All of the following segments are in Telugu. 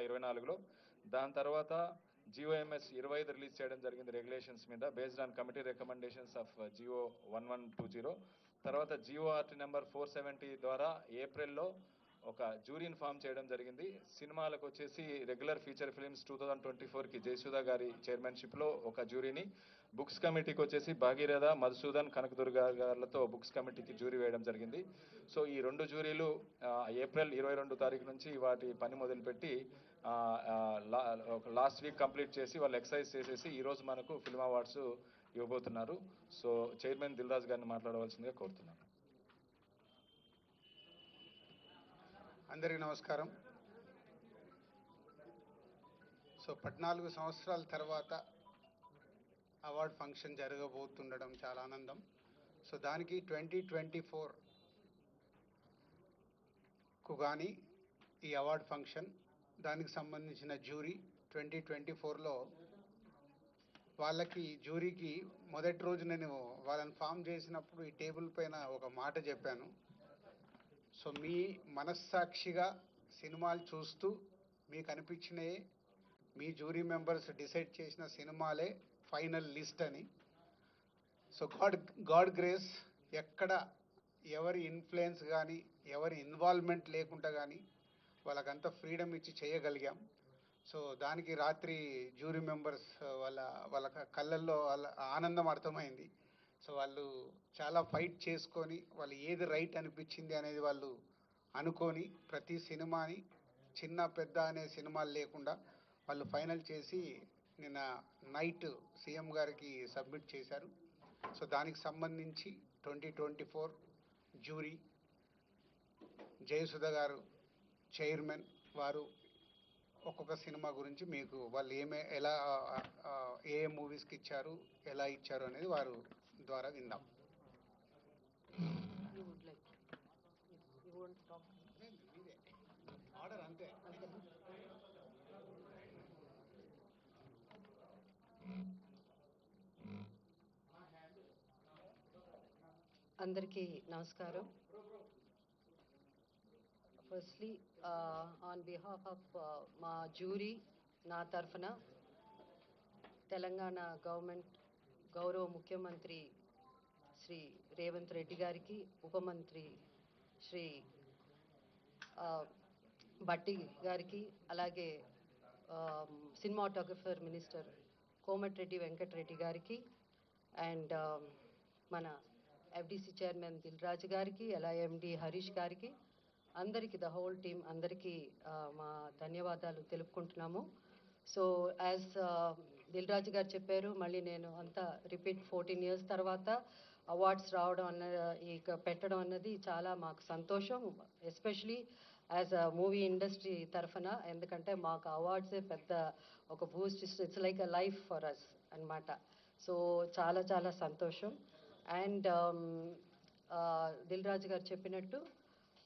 వేల ఇరవై నాలుగులో. దాని తర్వాత జియోఎంఎస్ ఇరవై ఐదు రిలీజ్ చేయడం జరిగింది రెగ్యులేషన్స్ మీద based on committee recommendations of GO one one two zero. తర్వాత GO RT number four seventy ద్వారా ఏప్రిల్లో ఒక జూరీని ఫామ్ చేయడం జరిగింది. సినిమాలకు వచ్చేసి regular feature films two thousand twenty ఫోర్కి జయసుధ గారి చైర్మన్షిప్లో ఒక జూరీని బుక్స్ కమిటీకి వచ్చేసి భాగీరథ మధుసూదన్ కనకదుర్గ గారులతో బుక్స్ కమిటీకి జూరీ వేయడం జరిగింది. సో ఈ రెండు జూరీలు ఏప్రిల్ ఇరవై రెండు తారీఖు నుంచి వాటి పని మొదలుపెట్టి లాస్ట్ వీక్ కంప్లీట్ చేసి వాళ్ళు ఎక్సర్సైజ్ చేసేసి ఈ రోజు మనకు ఫిల్మ్ అవార్డ్స్ ఇవ్వబోతున్నారు. సో చైర్మన్ దిల్రాజ్ గారిని మాట్లాడవలసిందిగా కోరుతున్నాను. అందరికీ నమస్కారం. సో పద్నాలుగు సంవత్సరాల తర్వాత అవార్డ్ ఫంక్షన్ జరగబోతుండడం చాలా ఆనందం. సో దానికి ట్వంటీ ట్వంటీ ఫోర్కు కానీ ఈ అవార్డ్ ఫంక్షన్ దానికి సంబంధించిన జ్యూరీ ట్వంటీ ట్వంటీ ఫోర్లో వాళ్ళకి జ్యూరీకి మొదటి రోజు నేను వాళ్ళని ఫామ్ చేసినప్పుడు ఈ టేబుల్ పైన ఒక మాట చెప్పాను. సో మీ మనస్సాక్షిగా సినిమాలు చూస్తూ మీకు అనిపించినవి మీ జ్యూరీ మెంబర్స్ డిసైడ్ చేసిన సినిమాలే ఫైనల్ లిస్ట్ అని. సో గాడ్ గాడ్ గ్రేస్ ఎక్కడ ఎవరి ఇన్ఫ్లుయెన్స్ కానీ ఎవరి ఇన్వాల్వ్మెంట్ లేకుండా కానీ వాళ్ళకంతా ఫ్రీడమ్ ఇచ్చి చేయగలిగాం. సో దానికి రాత్రి జ్యూరీ మెంబర్స్ వాళ్ళ వాళ్ళ కళ్ళల్లో వాళ్ళ ఆనందం అర్థమైంది. సో వాళ్ళు చాలా ఫైట్ చేసుకొని వాళ్ళు ఏది రైట్ అనిపించింది అనేది వాళ్ళు అనుకొని ప్రతి సినిమాని చిన్న పెద్ద అనే సినిమాలు లేకుండా వాళ్ళు ఫైనల్ చేసి నిన్న నైట్ సీఎం గారికి సబ్మిట్ చేశారు. సో దానికి సంబంధించి twenty twenty four jury Jayasudha garu chairman వారు ఒక్కొక్క సినిమా గురించి మీకు వాళ్ళు ఏమే ఎలా ఏ ఏ మూవీస్కి ఇచ్చారు ఎలా ఇచ్చారు అనేది వారు ద్వారా విందాం. ఆర్డర్ అంతే. అందరికీ నమస్కారం. ఫస్ట్లీ ఆన్ బిహాఫ్ ఆఫ్ మా జ్యూరీ నా తరఫున తెలంగాణ గవర్నమెంట్ గౌరవ ముఖ్యమంత్రి శ్రీ రేవంత్ రెడ్డి గారికి ఉప మంత్రి శ్రీ భట్టి గారికి అలాగే సినిమాటోగ్రఫర్ మినిస్టర్ కోమటిరెడ్డి వెంకటరెడ్డి గారికి అండ్ మన ఎఫ్డిసి చైర్మన్ దిల్రాజు గారికి అలా ఎండి హరీష్ గారికి అందరికీ ద హోల్ టీమ్ అందరికీ మా ధన్యవాదాలు తెలుపుకుంటున్నాము. సో యాజ్ దిల్రాజు గారు చెప్పారు మళ్ళీ నేను అంతా రిపీట్ ఫోర్టీన్ ఇయర్స్ తర్వాత అవార్డ్స్ రావడం అన్న ఇక పెట్టడం అన్నది చాలా మాకు సంతోషం especially as a movie industry తరఫున ఎందుకంటే మాకు అవార్డ్సే పెద్ద ఒక boost it's like a life for us అన్నమాట. సో చాలా చాలా సంతోషం. అండ్ um, దిల్ రాజు గారు చెప్పినట్టు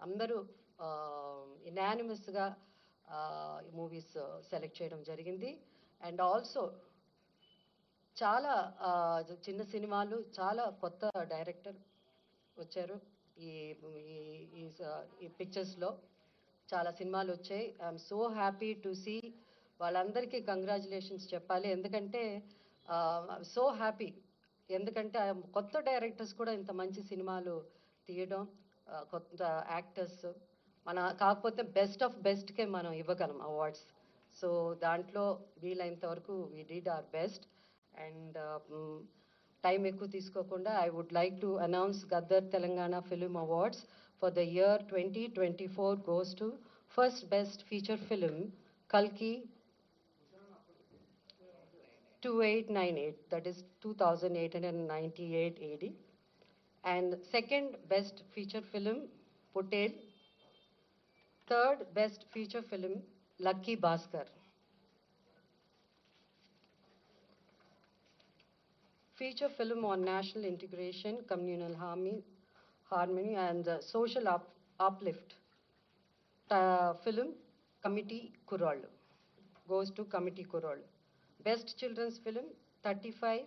అందరూ ఇనానిమస్గా మూవీస్ సెలెక్ట్ చేయడం జరిగింది. అండ్ ఆల్సో చాలా చిన్న సినిమాలు చాలా కొత్త డైరెక్టర్ వచ్చారు. ఈ ఈ- పిక్చర్స్లో చాలా సినిమాలు వచ్చాయి. I'm so happy to see వాళ్ళందరికీ కంగ్రాచులేషన్స్ చెప్పాలి. ఎందుకంటే సో హ్యాపీ ఎందుకంటే కొత్త డైరెక్టర్స్ కూడా ఇంత మంచి సినిమాలు తీయడం కొత్త యాక్టర్స్. మన కాకపోతే బెస్ట్ ఆఫ్ బెస్ట్కే మనం ఇవ్వగలం అవార్డ్స్. సో దాంట్లో వీలైనంత వరకు we did our best and time ఎక్కువ తీసుకోకుండా I would like to announce Gaddar Telangana film awards for the year twenty twenty four goes to first best feature film కల్కి two eight nine eight that is two thousand eight hundred ninety eight AD And second best feature film, Potel. Third best feature film, Lucky Bhaskar. Feature film on national integration, communal harmony, and uh, social up, uplift. Uh, film Committee Kurol goes to Committee Kurol. Best children's film 35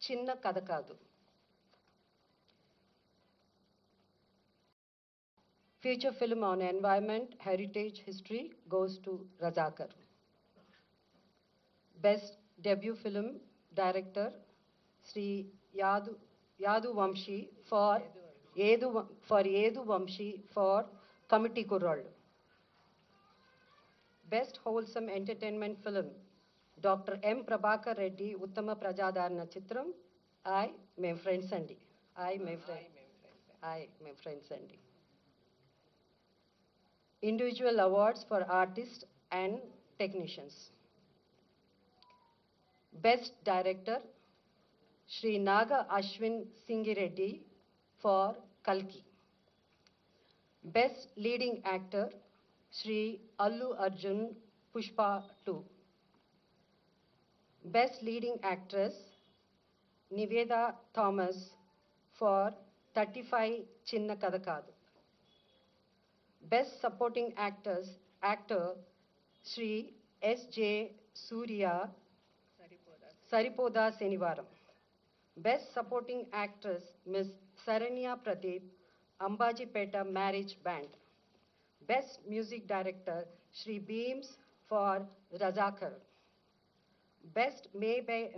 Chinna Kadakadu. Feature film on environment, heritage, history goes to Razakar. Best debut film director, Sri Yadu, Yadu Vamshi for Yedu, for Yedu Vamshi for Committee Kurald. Best Wholesome Entertainment Film, Dr. M. Prabhakar Reddy, Uttama Prajadarna Chitram, I, my friend Sandy. I, my friend. I, my friend Sandy individual awards for artists and technicians. Best Director, Sri Naga Ashwin Singireddy for Kalki. Best Leading Actor, Sri Allu Arjun Pushpa 2. Best Leading Actress, Niveda Thomas for 35 Chinna Kadakadu. Best Supporting Actors Actor Sri S. J. Surya Saripoda Senivaram. Best Supporting Actress Miss Saranya Pradeep Ambajipeta Marriage Band. Best Music Director Sri Beams for Razakar. Best Male,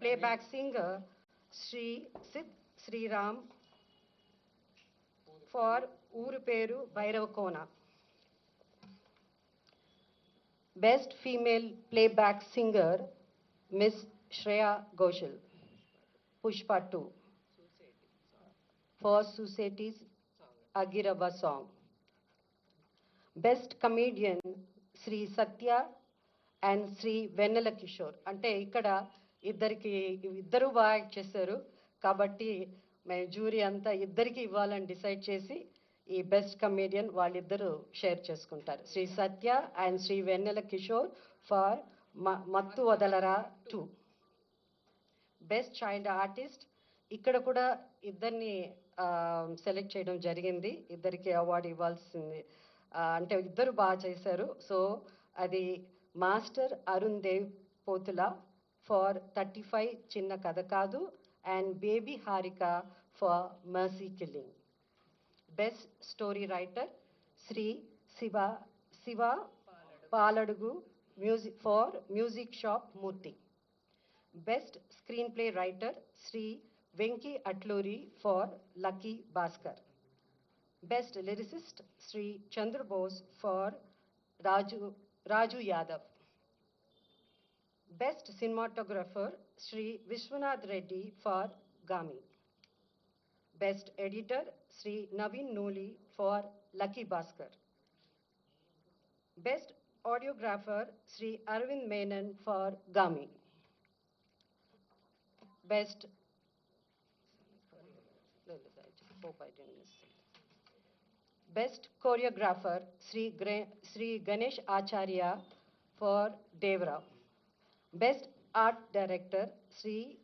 Playback Singer Sri Sid Sri Ram for ఊరు పేరు Bhairavakona. Best female playback singer miss Shreya Ghoshal. Pushpa two. For societies అగిరవ song. Best comedian Shri Satya and Shri Vennela Kishore. అంటే ఇక్కడ ఇద్దరికి ఇద్దరు బాగా యాక్ట్ చేశారు. కాబట్టి మేము జ్యూరీ అంతా ఇద్దరికి ఇవ్వాలని డిసైడ్ చేసి ఈ బెస్ట్ కమేడియన్ వాళ్ళిద్దరూ షేర్ చేసుకుంటారు. Shri Satya and Shri Vennela Kishore for Mathu Vadalara two. Best child artist. ఇక్కడ కూడా ఇద్దరిని సెలెక్ట్ చేయడం జరిగింది. ఇద్దరికి అవార్డు ఇవ్వాల్సింది. అంటే ఇద్దరు బాగా చేశారు. సో అది master Arun Dev Pothula for thirty five చిన్న కథ కాదు. and Baby Harika for Mercy Killing. Best Story Writer Sri Siva, Siva Paladugu music, for Music Shop Murthy. Best Screenplay Writer Sri Venki Atluri for Lucky Bhaskar. Best Lyricist Sri Chandra Bose for Raju, Raju Yadav. Best Cinematographer Sri Vishwanath Reddy for Gami. Best Editor Sri Navin Noli for Lucky Baskar. Best Audiographer Sri Arvind Menon for Gami. Best Best Choreographer Sri, Sri Ganesh Acharya for Devrao. Best art director Sri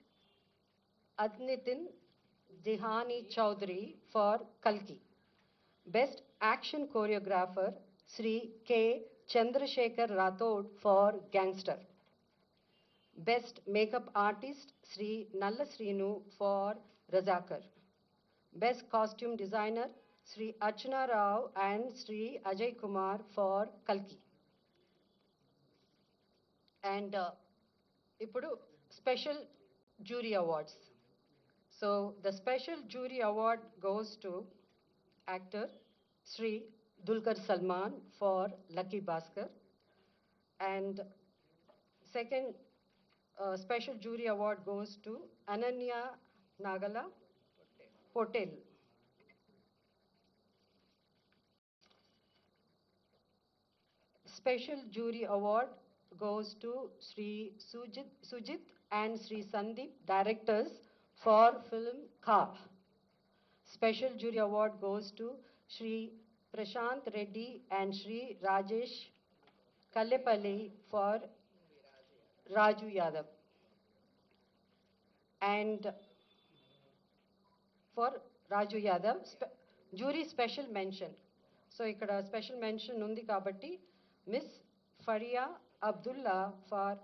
Adnitin Dihani Chaudhary for Kalki. Best action choreographer Sri K. Chandrasekhar Rathod for Gangster. Best makeup artist Sri Nalla Srinu for Razakar. Best costume designer Sri Archana Rao and Sri Ajay Kumar for Kalki. And uh, ఇప్పుడు special jury awards. So the special jury award goes to actor Sri Dulkar Salman for Lucky Bhaskar. And second uh, special jury award goes to Ananya Nagala Potel. Special jury award goes to Sri Sujit, Sujit and Sri Sandeep, directors for film Ka. Special jury award goes to Sri Prashant Reddy and Sri Rajesh Kallepalli for Raju Yadav. And for Raju Yadav, spe jury special mention. So, ikkada special mention nundi kabati, Miss Faria Abdullah for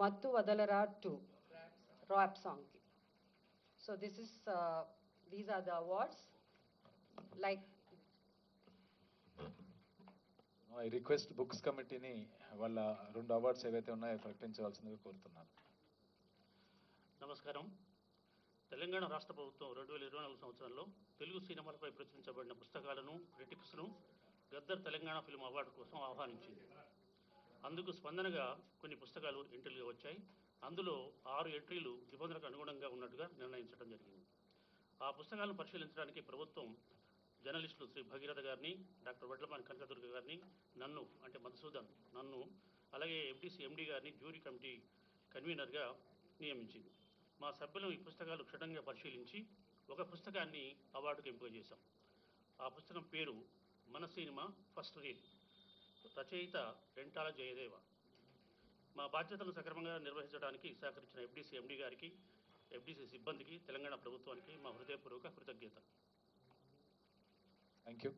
Mathu Vadalara two rap సాంగ్కి. So this is these are the awards like I request books కమిటీని వాళ్ళ రెండు అవార్డ్స్ ఏవైతే ఉన్నాయో ప్రకటించవలసిందిగా కోరుతున్నాను. నమస్కారం. తెలంగాణ రాష్ట్ర ప్రభుత్వం రెండు వేల ఇరవై నాలుగు సంవత్సరంలో తెలుగు సినిమాలపై ప్రచురించబడిన పుస్తకాలను క్రిటిక్స్ను గద్దర్ తెలంగాణ ఫిల్మ్ అవార్డు కోసం ఆహ్వానించింది. అందుకు స్పందనగా కొన్ని పుస్తకాలు ఎంట్రీలుగా వచ్చాయి. అందులో ఆరు ఎంట్రీలు నిబంధనలకు అనుగుణంగా ఉన్నట్టుగా నిర్ణయించడం జరిగింది. ఆ పుస్తకాలను పరిశీలించడానికి ప్రభుత్వం జర్నలిస్టులు శ్రీ భగీరథ గారిని డాక్టర్ వడ్లమాని కనకదుర్గ గారిని నన్ను అంటే మధుసూదన్ నన్ను అలాగే ఎంటీసీ ఎండి గారిని జ్యూరీ కమిటీ కన్వీనర్గా నియమించింది. మా సభ్యులు ఈ పుస్తకాలు క్షుణ్ణంగా పరిశీలించి ఒక పుస్తకాన్ని అవార్డుకు ఎంపిక చేశాం. ఆ పుస్తకం పేరు మన సినిమా ఫస్ట్ రీడ్. రచయిత రెంటాల జయదేవ. మా బాధ్యతలను సక్రమంగా నిర్వహించడానికి సహకరించిన ఎఫ్డీసీ ఎండి గారికి ఎఫ్డీసీ సిబ్బందికి తెలంగాణ ప్రభుత్వానికి మా హృదయపూర్వక కృతజ్ఞత. Thank you